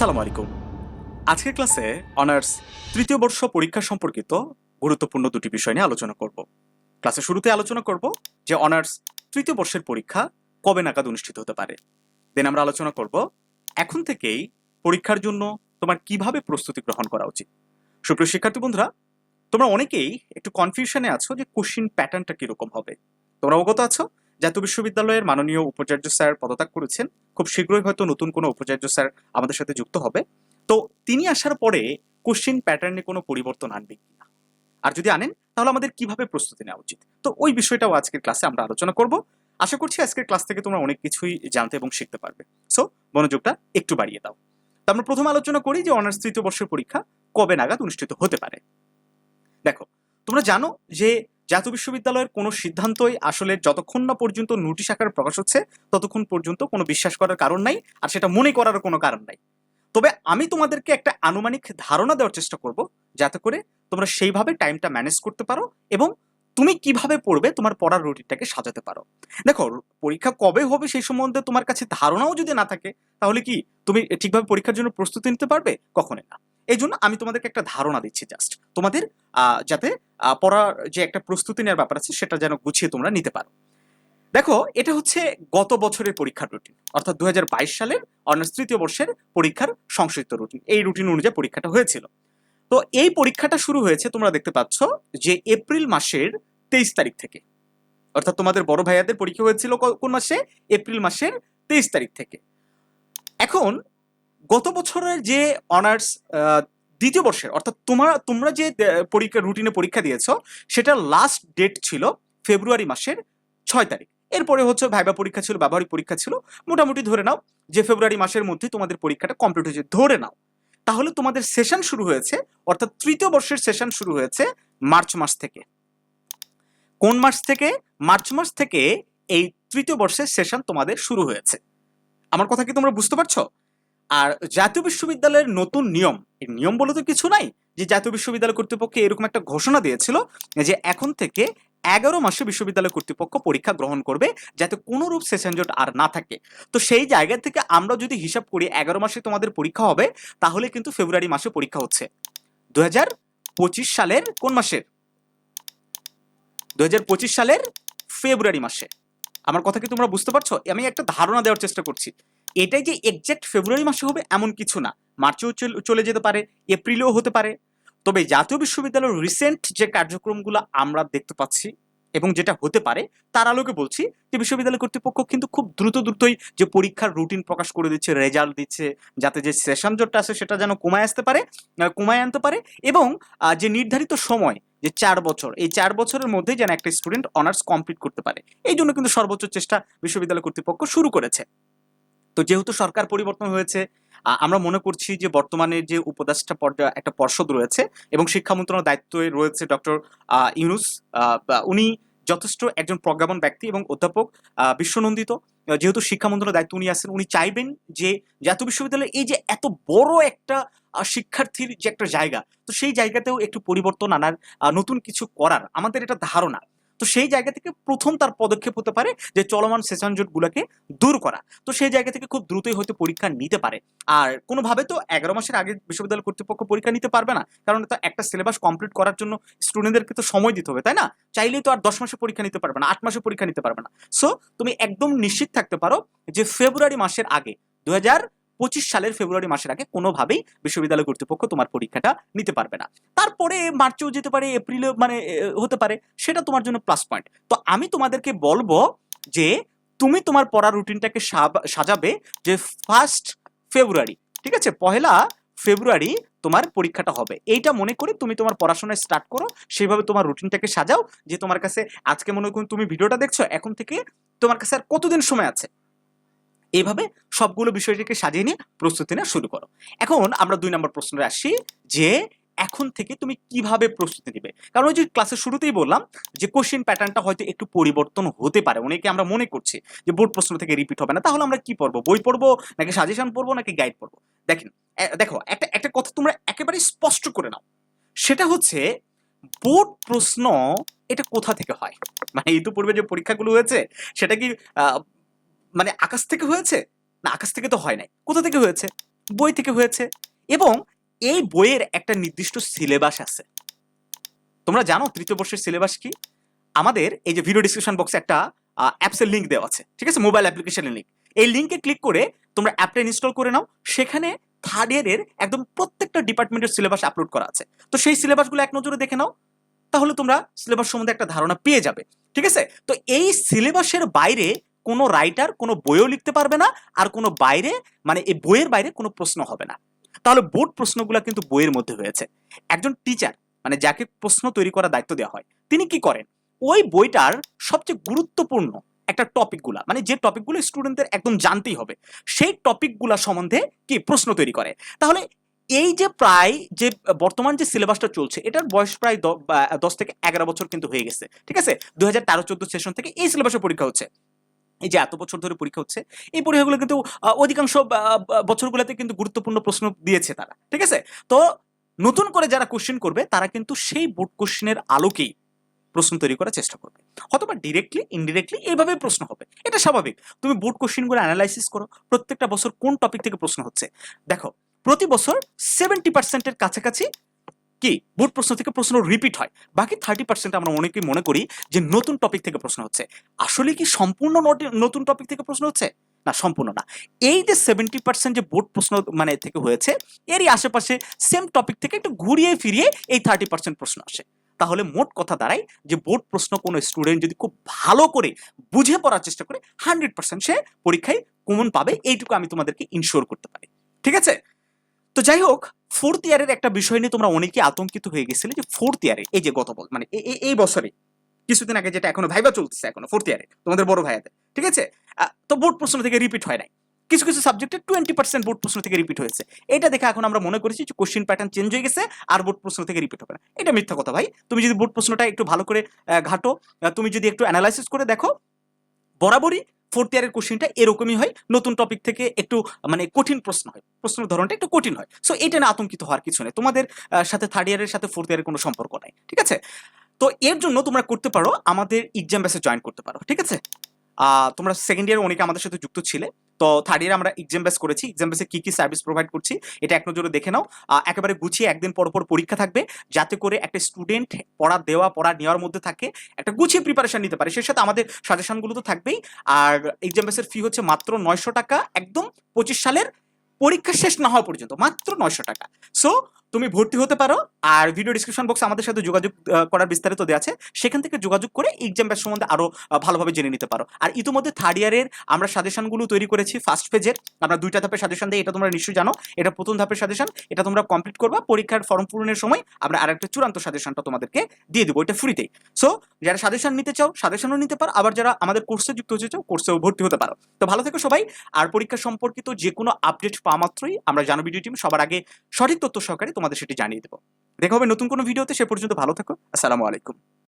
আসসালামু আলাইকুম। আজকের ক্লাসে অনার্স তৃতীয় বর্ষ পরীক্ষা সম্পর্কিত গুরুত্বপূর্ণ দুটি বিষয় নিয়ে আলোচনা করব। ক্লাসের শুরুতে আলোচনা করব যে অনার্স তৃতীয় বর্ষের পরীক্ষা কবে নাগাদ অনুষ্ঠিত হতে পারে। দেন আমরা আলোচনা করব এখন থেকেই পরীক্ষার জন্য তোমার কীভাবে প্রস্তুতি গ্রহণ করা উচিত। সুপ্রিয় শিক্ষার্থী বন্ধুরা, তোমরা অনেকেই একটু কনফিউশনে আছো যে কোশ্চিন প্যাটার্নটা কীরকম হবে। তোমরা অবগত আছো? জাতীয় বিশ্ববিদ্যালয়ের মাননীয় উপাচার্য স্যার পদত্যাগ করেছেন। খুব শীঘ্রই হয়তো নতুন কোনো উপাচার্য স্যার আমাদের সাথে যুক্ত হবে। তো তিনি আসার পরে কোশ্চিন প্যাটার্নে কোনো পরিবর্তন আনবে কিনা আর যদি আনেন, তাহলে আমাদের কীভাবে প্রস্তুতি নেওয়া উচিত? তো ওই বিষয়টাও আজকের ক্লাসে আমরা আলোচনা করব। আশা করছি আজকের ক্লাস থেকে তোমরা অনেক কিছুই জানতে এবং শিখতে পারবে। সো মনোযোগটা একটু বাড়িয়ে দাও। তো আমরা প্রথম আলোচনা করি যে অনার্স তৃতীয় বর্ষের পরীক্ষা কবে নাগাদ অনুষ্ঠিত হতে পারে। দেখো, তোমরা জানো যে জাতীয় বিশ্ববিদ্যালয়ের কোনো সিদ্ধান্তই আসলে যতক্ষণ না পর্যন্ত নোটিশ আকারে প্রকাশ হচ্ছে, ততক্ষণ পর্যন্ত কোনো বিশ্বাস করার কারণ নাই আর সেটা মনে করারও কোনো কারণ নাই। তবে আমি তোমাদেরকে একটা আনুমানিক ধারণা দেওয়ার চেষ্টা করব, যাতে করে তোমরা সেইভাবে টাইমটা ম্যানেজ করতে পারো এবং তুমি কীভাবে পড়বে তোমার পড়ার রুটিনটাকে সাজাতে পারো। দেখো, পরীক্ষা কবে হবে সেই সম্বন্ধে তোমার কাছে ধারণাও যদি না থাকে, তাহলে কি তুমি ঠিকভাবে পরীক্ষার জন্য প্রস্তুতি নিতে পারবে? কখনোই না। এই জন্য আমি তোমাদেরকে একটা ধারণা দিচ্ছি জাস্ট তোমাদের যাতে পড়ার যে একটা প্রস্তুতি নেওয়ার ব্যাপার আছে, সেটা যেন গুছিয়ে তোমরা নিতে পারো। দেখো, এটা হচ্ছে গত বছরের পরীক্ষার রুটিন অর্থাৎ দুহাজার বাইশ সালের অনার্স তৃতীয় বর্ষের পরীক্ষার সংশ্লিষ্ট রুটিন এই রুটিন অনুযায়ী পরীক্ষাটা হয়েছিল। তো এই পরীক্ষাটা শুরু হয়েছে, তোমরা দেখতে পাচ্ছ যে এপ্রিল মাসের তেইশ তারিখ থেকে। অর্থাৎ তোমাদের বড় ভাইয়াদের পরীক্ষা হয়েছিল কোন মাসে? এপ্রিল মাসের তেইশ তারিখ থেকে। এখন গত বছরের যে অনার্স দ্বিতীয় বর্ষের, অর্থাৎ তোমার তোমরা যে পরীক্ষা রুটিনে পরীক্ষা দিয়েছ সেটা লাস্ট ডেট ছিল ফেব্রুয়ারি মাসের ছয় তারিখ। এরপরে হচ্ছে ভাইবা পরীক্ষা ছিল, ব্যবহারিক পরীক্ষা ছিল। মোটামুটি ধরে নাও যে ফেব্রুয়ারি মাসের মধ্যে তোমাদের পরীক্ষাটা কমপ্লিট হয়েছে। ধরে নাও, তাহলে তোমাদের সেশন শুরু হয়েছে, অর্থাৎ তৃতীয় বর্ষের সেশন শুরু হয়েছে মার্চ মাস থেকে। কোন মাস থেকে? মার্চ মাস থেকে এই তৃতীয় বর্ষের সেশন তোমাদের শুরু হয়েছে। আমার কথা কি তোমরা বুঝতে পারছ? আর জাতীয় বিশ্ববিদ্যালয়ের নতুন নিয়ম নিয়ম বলে তো কিছু নাই, যে জাতীয় বিশ্ববিদ্যালয় কর্তৃপক্ষ এরকম একটা ঘোষণা দিয়েছিল যে এখন থেকে এগারো মাসে বিশ্ববিদ্যালয় কর্তৃপক্ষ পরীক্ষা গ্রহণ করবে যাতে কোনো রূপ সেশন জট আর না থাকে। তো সেই জায়গা থেকে আমরা যদি হিসাব করি এগারো মাসে তোমাদের পরীক্ষা হবে, তাহলে কিন্তু ফেব্রুয়ারি মাসে পরীক্ষা হচ্ছে। দু সালের কোন মাসের? দু সালের ফেব্রুয়ারি মাসে। আমার কথা কি তোমরা বুঝতে পারছ? আমি একটা ধারণা দেওয়ার চেষ্টা করছি। এটাই যে এক্সাক্ট ফেব্রুয়ারি মাসে হবে এমন কিছু না। মার্চেও চল- যেতে পারে এপ্রিলেও হতে পারে। তবে জাতীয় বিশ্ববিদ্যালয়ের রিসেন্ট যে কার্যক্রমগুলো আমরা দেখতে পাচ্ছি এবং যেটা হতে পারে, তার আলোকে বলছি যে বিশ্ববিদ্যালয় কর্তৃপক্ষ কিন্তু খুব দ্রুত দ্রুতই যে পরীক্ষার রুটিন প্রকাশ করে দিচ্ছে রেজাল্ট দিচ্ছে, যাতে যে সেশন জটটা আছে সেটা যেন কমায় আসতে পারে কমায় আনতে পারে এবং যে নির্ধারিত সময়, যে চার বছর, এই চার বছরের মধ্যে যেন একটা স্টুডেন্ট অনার্স কমপ্লিট করতে পারে। এই জন্য কিন্তু সর্বোচ্চ চেষ্টা বিশ্ববিদ্যালয় কর্তৃপক্ষ শুরু করেছে। তো যেহেতু সরকার পরিবর্তন হয়েছে আমরা মনে করছি যে বর্তমানে যে উপদেষ্টা পর্যায়ে একটা পর্ষদ রয়েছে এবং শিক্ষা মন্ত্রণালয়ের দায়িত্বে রয়েছে ডক্টর ইউনুস উনি যথেষ্ট একজন প্রজ্ঞাপন ব্যক্তি এবং অধ্যাপক বিশ্বনন্দিত। যেহেতু শিক্ষা মন্ত্রণালয়ের দায়িত্ব উনি আছেন, উনি চাইবেন যে জাতীয় বিশ্ববিদ্যালয়ে এই যে এত বড় একটা শিক্ষার্থীর যে একটা জায়গা, তো সেই জায়গাতেও একটু পরিবর্তন আনার নতুন কিছু করার, আমাদের এটা ধারণা। তো সেই জায়গা থেকে প্রথম তার পদক্ষেপ হতে পারে যে চলমান সেশন জোটগুলোকে দূর করা। তো সেই জায়গা থেকে খুব দ্রুতই হয়তো পরীক্ষা নিতে পারে। আর কোনোভাবে তো এগারো মাসের আগে বিশ্ববিদ্যালয় কর্তৃপক্ষ পরীক্ষা নিতে পারবে না। কারণ তো একটা সিলেবাস কমপ্লিট করার জন্য স্টুডেন্টদেরকে তো সময় দিতে হবে, তাই না? চাইলেই তো আর দশ মাসে পরীক্ষা নিতে পারবে না, আট মাসে পরীক্ষা নিতে পারবে না। সো তুমি একদম নিশ্চিত থাকতে পারো যে ফেব্রুয়ারি মাসের আগে দু হাজার পঁচিশ সালের ফেব্রুয়ারি মাসের আগে কোনোভাবেই বিশ্ববিদ্যালয় কর্তৃপক্ষ তোমার পরীক্ষাটা নিতে পারবে না। তারপরে মার্চেও যেতে পারে, এপ্রিলে মানে হতে পারে, সেটা তোমার জন্য প্লাস পয়েন্ট তো আমি তোমাদেরকে বলব যে তুমি তোমার পড়ার রুটিনটাকে সাজাবে যে ফার্স্ট ফেব্রুয়ারি ঠিক আছে? পহেলা ফেব্রুয়ারি তোমার পরীক্ষাটা হবে। এইটা মনে করে তুমি তোমার পড়াশোনা স্টার্ট করো সেইভাবে তোমার রুটিনটাকে সাজাও, যে তোমার কাছে আজকে মনে করুন তুমি ভিডিওটা দেখছ, এখন থেকে তোমার কাছে আর কতদিন সময় আছে? এইভাবে সবগুলো বিষয়টিকে সাজিয়ে নিয়ে প্রস্তুতি নেওয়া শুরু করো। এখন আমরা দুই নম্বর প্রশ্নে আসি যে এখন থেকে তুমি কীভাবে প্রস্তুতি নিবে? কারণ ওই যে ক্লাসের শুরুতেই বললাম যে কোশ্চেন প্যাটার্নটা হয়তো একটু পরিবর্তন হতে পারে। অনেকে আমরা মনে করছি যে বোর্ড প্রশ্ন থেকে রিপিট হবে না। তাহলে আমরা কি পড়ব? বই পড়ব নাকি সাজেশন পড়ব নাকি গাইড পড়ব? দেখেন দেখো, একটা একটা কথা তোমরা একেবারে স্পষ্ট করে নাও। সেটা হচ্ছে বোর্ড প্রশ্ন এটা কোথা থেকে হয়? মানে ইতিপূর্বে যে পরীক্ষাগুলো হয়েছে, সেটা কি মানে আকাশ থেকে হয়েছে? না, আকাশ থেকে তো হয় নাই। কোথা থেকে হয়েছে? বই থেকে হয়েছে। এবং এই বইয়ের একটা নির্দিষ্ট সিলেবাস আছে। তোমরা জানো তৃতীয় বর্ষের সিলেবাস কি? আমাদের এই যে ভিডিও ডিসক্রিপশন বক্সে একটা অ্যাপসের লিঙ্ক দেওয়া আছে। ঠিক আছে? মোবাইল অ্যাপ্লিকেশনের লিঙ্ক এই লিঙ্কে ক্লিক করে তোমরা অ্যাপটা ইনস্টল করে নাও। সেখানে থার্ড ইয়ারের একদম প্রত্যেকটা ডিপার্টমেন্টের সিলেবাস আপলোড করা আছে। তো সেই সিলেবাসগুলো এক নজরে দেখে নাও। তাহলে তোমরা সিলেবাস সম্বন্ধে একটা ধারণা পেয়ে যাবে। ঠিক আছে? তো এই সিলেবাসের বাইরে কোনো রাইটার কোনো বইও লিখতে পারবে না আর কোনো বাইরে মানে এই বইয়ের বাইরে কোনো প্রশ্ন হবে না। তাহলে বোর্ড প্রশ্নগুলো কিন্তু বইয়ের মধ্যে হয়েছে। একজন টিচার মানে যাকে প্রশ্ন তৈরি করার দায়িত্ব দেওয়া হয়, তিনি কি করেন? ওই বইটার সবচেয়ে গুরুত্বপূর্ণ একটা টপিকগুলা মানে যে টপিকগুলো স্টুডেন্টদের একদম জানতেই হবে, সেই টপিকগুলা সম্বন্ধে কি প্রশ্ন তৈরি করে? তাহলে এই যে প্রায় যে বর্তমান যে সিলেবাসটা চলছে, এটার বয়স প্রায় দ- দশ থেকে এগারো বছর কিন্তু হয়ে গেছে, ঠিক আছে? দুই হাজার তেরো চোদ্দ সেশন থেকে এই সিলেবাসের পরীক্ষা হচ্ছে। এই যে এত বছর ধরে পরীক্ষা হচ্ছে, এই পরীক্ষাগুলো কিন্তু অধিকাংশ বছরগুলোতে কিন্তু গুরুত্বপূর্ণ প্রশ্ন দিয়েছে তারা, ঠিক আছে? তো নতুন করে যারা কোশ্চেন করবে, তারা কিন্তু সেই বোর্ড কোশ্চেনের আলোকেই প্রশ্ন তৈরি করার চেষ্টা করবে। অথবা ডিরেক্টলি ইনডিরেক্টলি এইভাবে প্রশ্ন হবে। এটা স্বাভাবিক। তুমি বোর্ড কোশ্চেনগুলো অ্যানালাইসিস করো, প্রত্যেকটা বছর কোন টপিক থেকে প্রশ্ন হচ্ছে। দেখো, প্রতি বছর সেভেন্টি পার্সেন্টের কাছাকাছি কি? বোর্ড প্রশ্ন থেকে প্রশ্ন রিপিট হয়। বাকি থার্টি পার্সেন্ট আমরা অনেকেই মনে করি যে নতুন টপিক থেকে প্রশ্ন হচ্ছে। আসলে কি সম্পূর্ণ নতুন টপিক থেকে প্রশ্ন হচ্ছে? না, সম্পূর্ণ না। এই যে সেভেন্টি পার্সেন্ট যে বোর্ড প্রশ্ন মানে থেকে হয়েছে, এরই আশেপাশে সেম টপিক থেকে একটু ঘুরিয়ে ফিরিয়ে এই থার্টি পার্সেন্ট প্রশ্ন আসে। তাহলে মোট কথা দাঁড়ায় যে বোর্ড প্রশ্ন কোনো স্টুডেন্ট যদি খুব ভালো করে বুঝে পড়ার চেষ্টা করে হান্ড্রেড পার্সেন্ট সে পরীক্ষায় কমন পাবে। এইটুকু আমি তোমাদেরকে ইনশোর করতে পারি। ঠিক আছে? তো যাই হোক ফোর্থ ইয়ারের একটা বিষয় নিয়ে তোমরা অনেকে আতঙ্কিত হয়ে গেছিলে যে ফোর্থ ইয়ারে এই যে গত মানে এই বছরে, কিছুদিন আগে যেটা এখনও ভাইবা চলতেছে এখনও ফোর্থ ইয়ারে তোমাদের বড় ভাইয়াদের, ঠিক আছে? তো বোর্ড প্রশ্ন থেকে রিপিট হয় নাই। কিছু কিছু সাবজেক্টে টোয়েন্টি পার্সেন্ট বোর্ড প্রশ্ন থেকে রিপিট হয়েছে। এটা দেখে এখন আমরা মনে করেছি যে কোশ্চেন প্যাটার্ন চেঞ্জ হয়ে গেছে, আর বোর্ড প্রশ্ন থেকে রিপিট হবে না। এটা মিথ্যা কথা ভাই। তুমি যদি বোর্ড প্রশ্নটা একটু ভালো করে ঘাটো তুমি যদি একটু অ্যানালাইসিস করে দেখো, বরাবরই ফোর্থ ইয়ারের কোশ্চেনটা এরকমই হয়, নতুন টপিক থেকে একটু মানে কঠিন প্রশ্ন হয়। প্রশ্নের ধরনটা একটু কঠিন হয়। সো এটা না আতঙ্কিত হওয়ার কিছু নেই। তোমাদের সাথে থার্ড ইয়ারের সাথে ফোর্থ ইয়ারের কোনো সম্পর্ক নাই, ঠিক আছে? তো এর জন্য তোমরা করতে পারো, আমাদের এক্সাম ব্যাসে জয়েন করতে পারো, ঠিক আছে? তোমরা সেকেন্ড ইয়ার অনেকে আমাদের সাথে যুক্ত ছিলে। তো থার্ড ইয়ার আমরা এক্সাম বেস করেছি। এক্সাম বেসে কী কী সার্ভিস প্রোভাইড করছি, এটা এক নজরে দেখে নাও। একেবারে গুছিয়ে একদিন পর পর পরীক্ষা থাকবে, যাতে করে একটা স্টুডেন্ট পড়া দেওয়া, পড়া নেওয়ার মধ্যে থাকে, একটা গুছিয়ে প্রিপারেশন নিতে পারে। সেই সাথে আমাদের সাজেশনগুলো তো থাকবেই। আর এক্সাম বেসের ফি হচ্ছে মাত্র নয়শো টাকা, একদম পঁচিশ সালের পরীক্ষা শেষ না হওয়া পর্যন্ত, মাত্র নয়শো টাকা। সো তুমি ভর্তি হতে পারো আর ভিডিও ডিসক্রিপশন বক্সে আমাদের সাথে যোগাযোগ করার বিস্তারিত দেওয়া আছে। সেখান থেকে যোগাযোগ করে এক্সাম ব্যাস সম্বন্ধে আরও আহ, ভালোভাবে জেনে নিতে পারো। আর ইতিমধ্যে থার্ড ইয়ারের আমরা সাজেশনগুলো তৈরি করেছি ফার্স্ট পেজের আমরা দুইটা ধাপের সাজেশন দিই এটা তোমরা নিশ্চয়ই জানো। এটা প্রথম ধাপের সাজেশন এটা তোমরা কমপ্লিট করবা। পরীক্ষার ফর্ম পূরণের সময় আমরা আরেকটা চূড়ান্ত সাজেশনটা তোমাদেরকে দিয়ে দেবো এটা ফ্রিতেই সো যারা সাজেশন নিতে চাও সাজেশনও নিতে পারো। আবার যারা আমাদের কোর্সে যুক্ত হতে চাও কোর্সেও ভর্তি হতে পারো। তো ভালো থেকো সবাই। আর পরীক্ষা সম্পর্কিত যে কোনো আপডেট পাওয়া মাত্রই আমরা জানো ভিডিও টিম সবার আগে সঠিক তথ্য সহকারে তোমাদের সেটি জানিয়ে দেবো। দেখা হবে নতুন কোনো ভিডিওতে, সে পর্যন্ত ভালো থাকো। আসসালামু আলাইকুম।